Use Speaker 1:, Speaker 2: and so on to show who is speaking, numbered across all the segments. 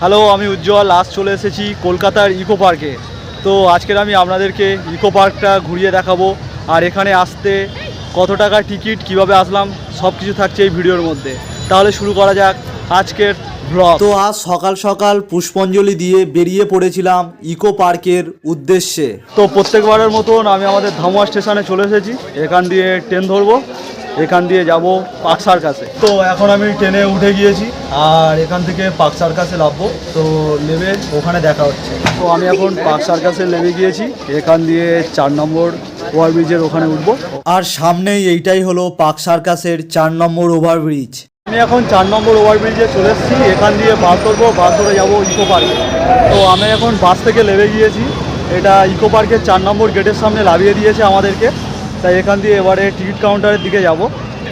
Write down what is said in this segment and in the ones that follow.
Speaker 1: Hello, আমি উজ্জ্বল, আজ চলে এসেছি কলকাতার ইকো পার্কে। তো আজকের আমি আপনাদেরকে ইকো পার্কটা ঘুরিয়ে দেখাবো, আর এখানে আসতে কত টাকা টিকিট, কীভাবে আসলাম সব কিছু থাকছে এই ভিডিওর মধ্যে। তাহলে শুরু করা যাক। আজকের ব্লগ
Speaker 2: তো আজ সকাল সকাল পুষ্পাঞ্জলি দিয়ে বেরিয়ে পড়েছিলাম ইকো পার্কের উদ্দেশ্যে।
Speaker 1: তো প্রত্যেকবারের মতন আমি আমাদের ধামুয়া স্টেশনে চলে এসেছি। এখান দিয়ে ট্রেন ধরবো এখান দিয়ে যাব পাকসার কাছে তো এখন আমি ট্রেনে উঠে গিয়েছি আর এখান থেকে পাকসার কাছে নামবো। তো নেমে ওখানে দেখা হচ্ছে। তো আমি এখন পাকসার কাছে নেমে গিয়েছি এখান দিয়ে চার নম্বর ওভারব্রিজের ওখানে উঠবো।
Speaker 2: আর সামনেই এইটাই হলো পাক সার্কাসের চার নম্বর ওভারব্রিজ।
Speaker 1: আমি এখন চার নম্বর ওভারব্রিজে চলে এসেছি। এখান দিয়ে বাস ধরবো বাস ধরে যাব ইকো পার্কে তো আমি এখন বাস থেকে নেমে গিয়েছি। এটা ইকো পার্কের চার নম্বর গেটের সামনে লাভিয়ে দিয়েছে আমাদেরকে। তাই এখান দিয়ে এবারে টিকিট কাউন্টারের দিকে যাব।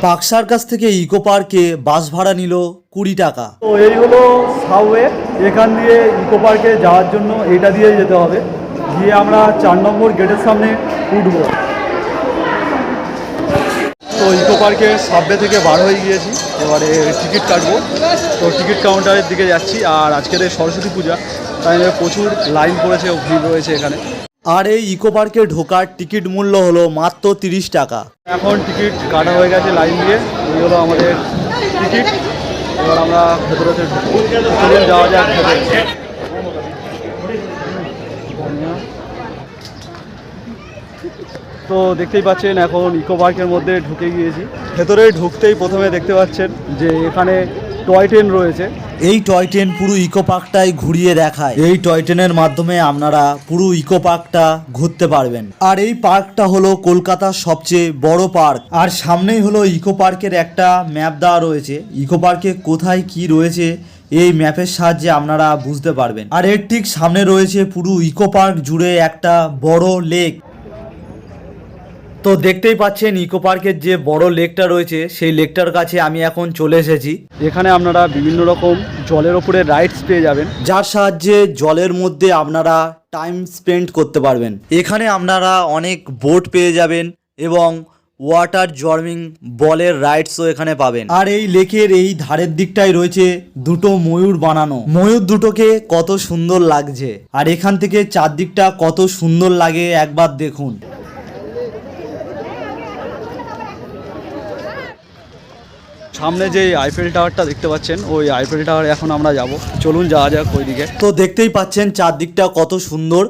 Speaker 2: পাক সার্কাস থেকে ইকো পার্কে বাস ভাড়া নিল কুড়ি টাকা।
Speaker 1: তো এই হলো সাবওয়ে। এখান দিয়ে ইকো পার্কে যাওয়ার জন্য এটা দিয়ে যেতে হবে। গিয়ে আমরা চার নম্বর গেটের সামনে উঠবো। তো ইকো পার্কের সাবওয়ে থেকে বার হয়ে গিয়েছি। এবারে টিকিট কাটবো। তো টিকিট কাউন্টারের দিকে যাচ্ছি আর আজকের এই সরস্বতী পূজা। তাই প্রচুর লাইন পড়েছে ও ভিড় রয়েছে এখানে।
Speaker 2: আর এই ইকো পার্কে ঢোকার টিকিট মূল্য হলো মাত্র তিরিশ টাকা।
Speaker 1: এখন টিকিট কাটা হয়ে গেছে লাইন দিয়ে। এই হলো আমাদের টিকিট। এবার আমরা চলুন যাওয়া যাক তো দেখতেই পাচ্ছেন এখন ইকো পার্কের মধ্যে ঢুকে গিয়েছি। ভেতরে ঢুকতেই প্রথমে দেখতে পাচ্ছেন যে এখানে টয় ট্রেন রয়েছে।
Speaker 2: এই টয় ট্রেন পুরো ইকো পার্কটাই ঘুরিয়ে দেখায়। এই টয় ট্রেনের মাধ্যমে আপনারা পুরো ইকো পার্কটা ঘুরতে পারবেন। আর এই পার্কটা হলো কলকাতার সবচেয়ে বড় পার্ক আর সামনেই হলো ইকো পার্কের একটা ম্যাপ দেওয়া রয়েছে। ইকো পার্কে কোথায় কি রয়েছে, এই ম্যাপের সাহায্যে আপনারা বুঝতে পারবেন। আর এর ঠিক সামনে রয়েছে পুরো ইকো পার্ক জুড়ে একটা বড় লেক তো দেখতেই পাচ্ছেন ইকো পার্কের যে বড় লেকটা রয়েছে সেই লেকটার কাছে আমি এখন চলে এসেছি।
Speaker 1: এখানে আপনারা বিভিন্ন রকম জলের ওপরে রাইডস পেয়ে যাবেন।
Speaker 2: যার সাহায্যে জলের মধ্যে আপনারা টাইম স্পেন্ড করতে পারবেন। এখানে আপনারা অনেক বোট পেয়ে যাবেন এবং ওয়াটার জর্মিং বলের রাইডসও এখানে পাবেন। আর এই লেকের এই ধারের দিকটায় রয়েছে দুটো ময়ূর বানানো। ময়ূর দুটোকে কত সুন্দর লাগছে। আর এখান থেকে চারদিকটা কত সুন্দর লাগে একবার দেখুন।
Speaker 1: সামনে যে আইফেল টাওয়ারটা দেখতে পাচ্ছেন ওই আইফেল টাওয়ার এখন আমরা যাব। চলুন যাওয়া যাক ওইদিকে।
Speaker 2: তো দেখতেই পাচ্ছেন চারদিকটা কত সুন্দর।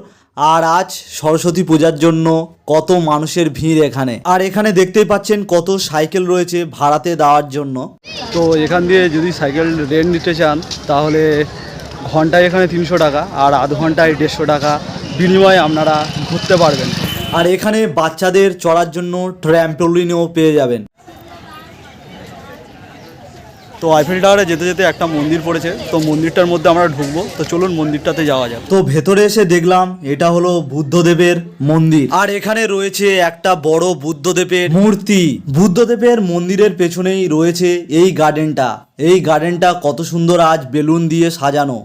Speaker 2: আর আজ সরস্বতী পূজার জন্য কত মানুষের ভিড় এখানে। আর এখানে দেখতেই পাচ্ছেন কত সাইকেল রয়েছে ভাড়াতে দেওয়ার জন্য।
Speaker 1: তো এখান দিয়ে যদি সাইকেল রেন্ট নিতে চান তাহলে ঘন্টায় এখানে তিনশো টাকা আর আধ ঘন্টায় দেড়শো টাকা। বিনিময়ে আপনারা ঘুরতে পারবেন।
Speaker 2: আর এখানে বাচ্চাদের চড়ার জন্য ট্র্যাম্পোলিনও পেয়ে যাবেন।
Speaker 1: তো আইফেল টাওয়ারে যেতে যেতে একটা মন্দির পড়েছে তো মন্দিরটার মধ্যে আমরা ঢুকবো। তো চলুন মন্দিরটাতে যাওয়া যাক।
Speaker 2: তো ভেতরে এসে দেখলাম এটা হলো বুদ্ধদেবের মন্দির। আর এখানে রয়েছে একটা বড় বুদ্ধদেবের মূর্তি। বুদ্ধদেবের মন্দিরের পেছনেই রয়েছে এই গার্ডেনটা এই গার্ডেনটা কত সুন্দর আজ বেলুন দিয়ে সাজানো।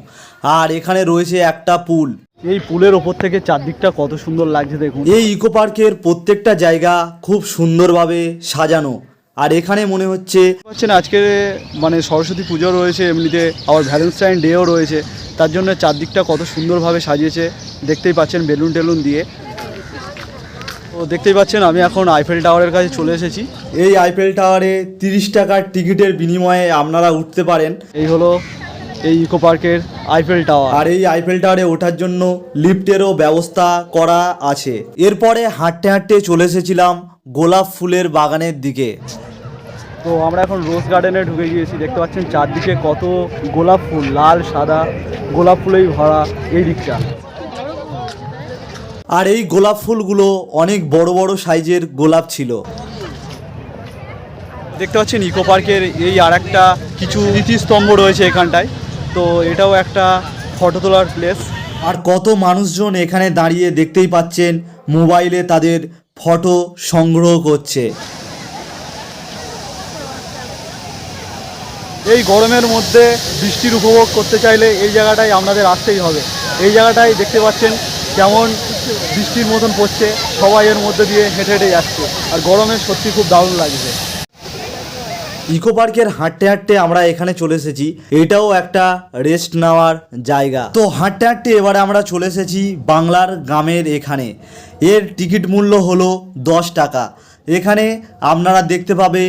Speaker 2: আর এখানে রয়েছে একটা পুল।
Speaker 1: এই পুলের ওপর থেকে চারদিকটা কত সুন্দর লাগছে দেখুন।
Speaker 2: এই ইকো পার্কের প্রত্যেকটা জায়গা খুব সুন্দরভাবে সাজানো। আর এখানে মনে হচ্ছে
Speaker 1: পাচ্ছেন আজকে মানে সরস্বতী পুজো রয়েছে এমনিতে আবার ভ্যালেন্টাইন ডেও রয়েছে তার জন্য চারদিকটা কত সুন্দরভাবে সাজিয়েছে দেখতেই পাচ্ছেন বেলুন টেলুন দিয়ে। তো দেখতেই পাচ্ছেন আমি এখন আইফেল টাওয়ারের কাছে চলে এসেছি।
Speaker 2: এই আইফেল টাওয়ারে তিরিশ টাকার টিকিটের বিনিময়ে আপনারা উঠতে পারেন।
Speaker 1: এই হলো এই ইকো পার্কের আইফেল টাওয়ার
Speaker 2: আর এই আইফেল টাওয়ারে ওঠার জন্য লিফটেরও ব্যবস্থা করা আছে। এরপরে হাঁটতে হাঁটতে চলে এসেছিলাম গোলাপ ফুলের বাগানের দিকে।
Speaker 1: তো আমরা এখন রোজ গার্ডেনে ঢুকে গিয়েছি দেখতে পাচ্ছেন চারদিকে কত গোলাপ ফুল লাল সাদা গোলাপ ফুলেই ভরা এই দিকটা।
Speaker 2: আর এই গোলাপ ফুলগুলো অনেক বড় বড় সাইজের গোলাপ ছিল।
Speaker 1: দেখতে পাচ্ছেন ইকো পার্কের এই আর একটা কিছু স্মৃতিস্তম্ভ রয়েছে এখানটায়। তো এটাও একটা ফটো তোলার প্লেস
Speaker 2: আর কত মানুষজন এখানে দাঁড়িয়ে দেখতেই পাচ্ছেন মোবাইলে তাদের ফটো সংগ্রহ করছে।
Speaker 1: এই গরমের মধ্যে বৃষ্টির উপভোগ করতে চাইলে এই জায়গাটাই আপনাদের আসতেই হবে। এই জায়গাটাই দেখতে পাচ্ছেন কেমন বৃষ্টির মতন পড়ছে, সবাই এর মধ্যে দিয়ে হেঁটে হেঁটে যাচ্ছে। আর গরমে সত্যি খুব দারুণ লাগছে।
Speaker 2: ইকো পার্কের হাঁটতে হাঁটতে আমরা এখানে চলে এসেছি। এটাও একটা রেস্ট নেওয়ার জায়গা। তো হাঁটতে হাঁটতে এবারে আমরা চলে এসেছি বাংলার গ্রামের এখানে। এর টিকিট মূল্য হলো দশ টাকা। এখানে আপনারা দেখতে পাবে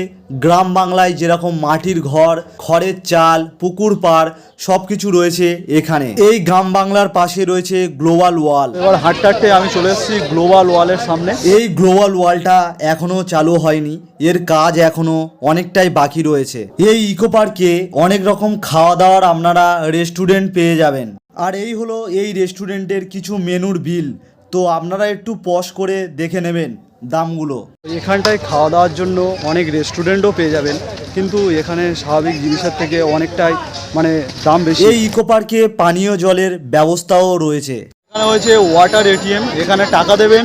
Speaker 2: গ্রাম বাংলায় যেরকম মাটির ঘর খড়ের চাল পুকুর পাড় সব কিছু রয়েছে এখানে। এই গ্রাম বাংলার পাশে রয়েছে গ্লোবাল ওয়াল।
Speaker 1: এবার হাঁটতে হাঁটতে আমি চলে এসেছি গ্লোবাল ওয়ালের সামনে।
Speaker 2: এই গ্লোবাল ওয়ালটা এখনও চালু হয়নি। এর কাজ এখনও অনেকটাই বাকি রয়েছে। এই ইকো পার্কে অনেক রকম খাওয়া দাওয়ার আপনারা রেস্টুরেন্ট পেয়ে যাবেন। আর এই হলো এই রেস্টুরেন্টের কিছু মেনুর বিল। তো আপনারা একটু পজ করে দেখে নেবেন। দামগুলো।
Speaker 1: এখানটায় খাওয়া দাওয়ার জন্য অনেক রেস্টুরেন্টও পেয়ে যাবেন কিন্তু এখানে স্বাভাবিক জিনিসের থেকে অনেকটাই মানে দাম বেশি।
Speaker 2: এই ইকো পার্কে পানীয় জলের ব্যবস্থাও রয়েছে।
Speaker 1: এখানে হয়েছে ওয়াটার এটিএম এখানে টাকা দেবেন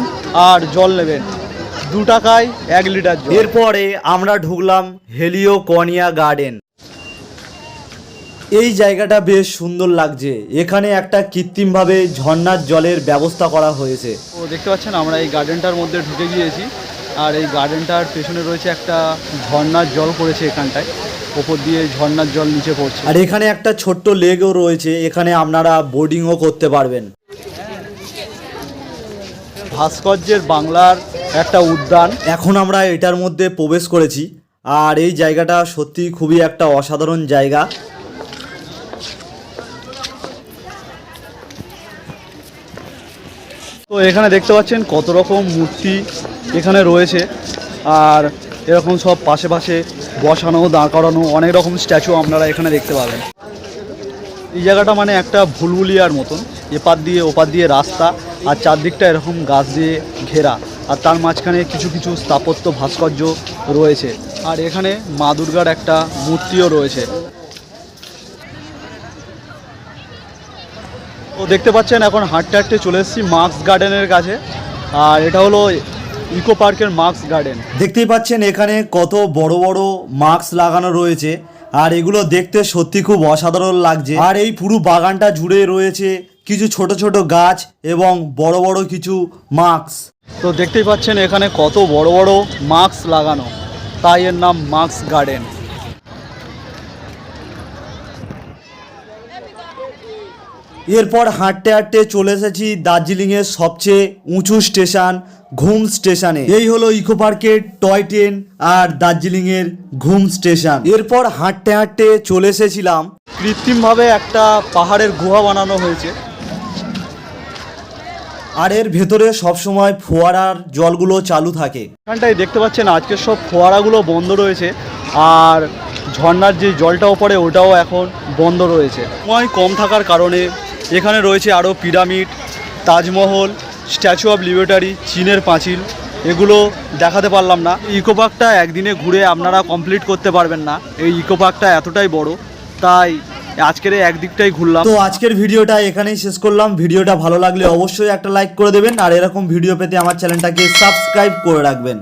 Speaker 1: আর জল নেবেন। দু টাকায় এক লিটার
Speaker 2: এরপরে আমরা ঢুকলাম হেলিও কনিয়া গার্ডেন। এই জায়গাটা বেশ সুন্দর লাগছে। এখানে একটা কৃত্রিমভাবে ঝর্ণার জলের ব্যবস্থা করা হয়েছে।
Speaker 1: তো দেখতে পাচ্ছেন আমরা এই গার্ডেনটার মধ্যে ঢুকে গিয়েছি। আর এই গার্ডেনটার পেছনে রয়েছে একটা ঝর্ণার জল পড়েছে এখানটায়। ওপর দিয়ে ঝর্ণার জল নিচে পড়ছে।
Speaker 2: আর এখানে একটা ছোট্ট লেগও রয়েছে এখানে আপনারা বোর্ডিংও করতে পারবেন।
Speaker 1: ভাস্কর্যের বাংলার একটা উদ্যান।
Speaker 2: এখন আমরা এটার মধ্যে প্রবেশ করেছি। আর এই জায়গাটা সত্যি খুবই একটা অসাধারণ জায়গা।
Speaker 1: তো এখানে দেখতে পাচ্ছেন কত রকম মূর্তি এখানে রয়েছে। আর এরকম সব পাশে পাশে বসানো, দাঁড় করানো অনেক রকম স্ট্যাচু আপনারা এখানে দেখতে পাবেন। এই জায়গাটা মানে একটা ভুলভুলিয়ার মতন। এপার দিয়ে ওপার দিয়ে রাস্তা আর চারদিকটা এরকম গাছ দিয়ে ঘেরা। আর তার মাঝখানে কিছু কিছু স্থাপত্য ভাস্কর্য রয়েছে। আর এখানে মা দুর্গার একটা মূর্তিও রয়েছে। দেখতে পাচ্ছেন এখন হাঁটতে হাঁটতে চলে এসেছি মার্কস গার্ডেনের কাছে। আর এটা হলো ইকো পার্কের মার্কস গার্ডেন।
Speaker 2: দেখতেই পাচ্ছেন এখানে কত বড় বড় মাস্ক লাগানো রয়েছে। আর এগুলো দেখতে সত্যি খুব অসাধারণ লাগছে। আর এই পুরো বাগানটা জুড়ে রয়েছে কিছু ছোট ছোট গাছ এবং বড় বড় কিছু মাস্ক
Speaker 1: তো দেখতেই পাচ্ছেন এখানে কত বড় বড় মাস্ক লাগানো। তাই এর নাম মার্কস গার্ডেন।
Speaker 2: এরপর হাঁটতে হাঁটতে চলে এসেছি দার্জিলিংয়ের সবচেয়ে উঁচু স্টেশন ঘুম স্টেশনে। এই হলো ইকো পার্কের টয় ট্রেন আর দার্জিলিংয়ের ঘুম স্টেশন। এরপর হাঁটতে হাঁটতে চলে এসেছিলাম।
Speaker 1: কৃত্রিমভাবে একটা পাহাড়ের গুহা বানানো হয়েছে।
Speaker 2: আর এর ভেতরে সবসময় ফোয়ারার জলগুলো চালু থাকে।
Speaker 1: এখানটায় দেখতে পাচ্ছেন আজকে সব ফোয়ারাগুলো বন্ধ রয়েছে আর ঝর্ণার যে জলটাও পড়ে ওটাও এখন বন্ধ রয়েছে। সময় কম থাকার কারণে এখানে রয়েছে আরও pyramid, Taj Mahal, statue of liberty, চীনের পাঁচিল। এগুলো দেখাতে পারলাম না। ইকো পার্কটা একদিনে ঘুরে আপনারা কমপ্লিট করতে পারবেন না। এই ইকো পার্কটা এতটাই বড়, তাই আজকের একদিকটাই ঘুরলাম।
Speaker 2: তো আজকের ভিডিওটা এখানেই শেষ করলাম। ভিডিওটা ভালো লাগলে অবশ্যই একটা লাইক করে দেবেন। আর এরকম ভিডিও পেতে আমার চ্যানেলটাকে সাবস্ক্রাইব করে রাখবেন।